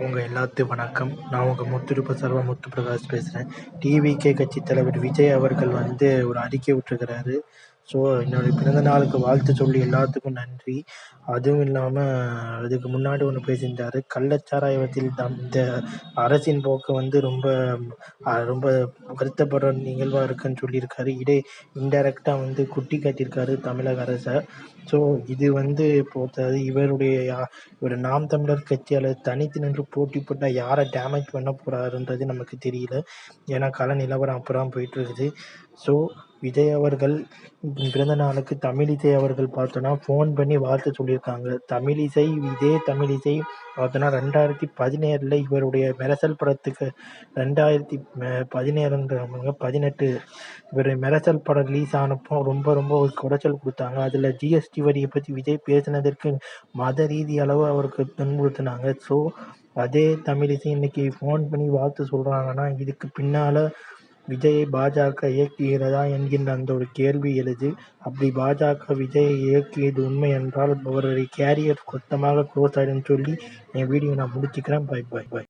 உங்கள் எல்லாத்துக்கும் வணக்கம். நான் உங்கள் முத்துருப்ப சர்வ முத்து பிரகாஷ் பேசுகிறேன் டிவிகே கட்சி தலைவர் விஜய் அவர்கள் வந்து ஒரு அறிக்கை விட்டுருக்கிறாரு. ஸோ என்னுடைய பிறந்த நாளுக்கு வாழ்த்து சொல்லி எல்லாத்துக்கும் நன்றி. அதுவும் இல்லாமல் அதுக்கு முன்னாடி ஒன்று பேசியிருந்தார். கள்ளச்சாராயத்தில் தம் இந்த அரசின் போக்கு வந்து ரொம்ப ரொம்ப வருத்தப்படுற நிகழ்வாக இருக்குன்னு சொல்லியிருக்காரு. இடே இன்டைரக்டாக வந்து குட்டி காட்டியிருக்காரு தமிழக அரசை ஸோ இது வந்து பொறுத்தது இவருடைய இவர் நாம் தமிழர் கட்சியால் தனித்து நின்று போட்டி போட்டால் யாரை டேமேஜ் பண்ண போகிறாருன்றது நமக்கு தெரியல. ஏன்னா கல நிலவரம் அப்புறம் போயிட்டு இருக்குது. ஸோ விஜய் அவர்கள் பிறந்த நாளுக்கு தமிழிசை அவர்கள் பார்த்தோன்னா ஃபோன் பண்ணி வாழ்த்து சொல்லியிருக்காங்க. தமிழிசை இதே தமிழிசை பார்த்தோன்னா ரெண்டாயிரத்தி பதினேழில் இவருடைய மெரசல் படத்துக்கு ரெண்டாயிரத்தி பதினேழுன்றவங்க பதினெட்டு இவர் மெரசல் படம் ரிலீஸ் ஆனப்போ ரொம்ப ரொம்ப ஒரு குடைச்சல் கொடுத்தாங்க. அதில் ஜிஎஸ்டி வரியை பற்றி விஜய் பேசினதற்கு மத ரீதி அளவு அவருக்கு துன்புறுத்தினாங்க. ஸோ அதே தமிழிசை இன்னைக்கு ஃபோன் பண்ணி வாழ்த்து சொல்கிறாங்கன்னா இதுக்கு பின்னால் விஜயை பாஜக இயக்குகிறதா என்கின்ற அந்த ஒரு கேள்வி எழுது அப்படி பாஜக விஜயை இயக்கியது உண்மை என்றால் அவருடைய கேரியர் மொத்தமாக க்ளோஸ் ஆகிடும்னு சொல்லி என் வீடியோ நான் முடிச்சுக்கிறேன் பாய் பாய். பை